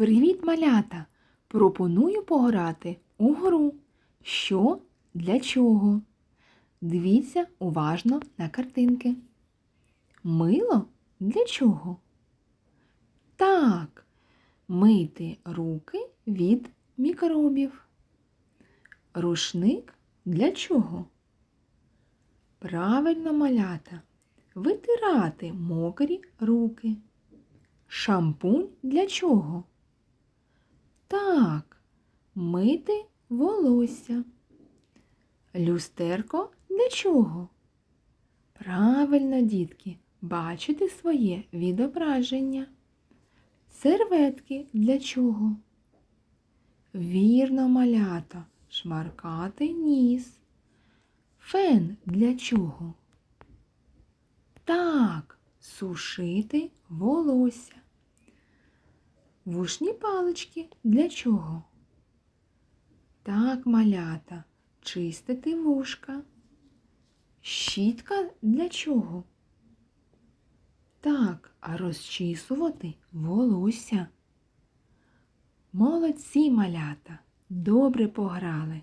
Привіт, малята! Пропоную пограти у гру. Що для чого? Дивіться уважно на картинки. Мило для чого? Так, мити руки від мікробів. Рушник для чого? Правильно малята. Витирати мокрі руки. Шампунь для чого? Так, мити волосся. Люстерко для чого? Правильно, дітки, бачити своє відображення. Серветки для чого? Вірно, малята, шмаркати ніс. Фен для чого? Так, сушити волосся. Вушні палички для чого? Так, малята, чистити вушка. Щітка для чого? Так, а розчісувати волосся. Молодці малята, добре пограли.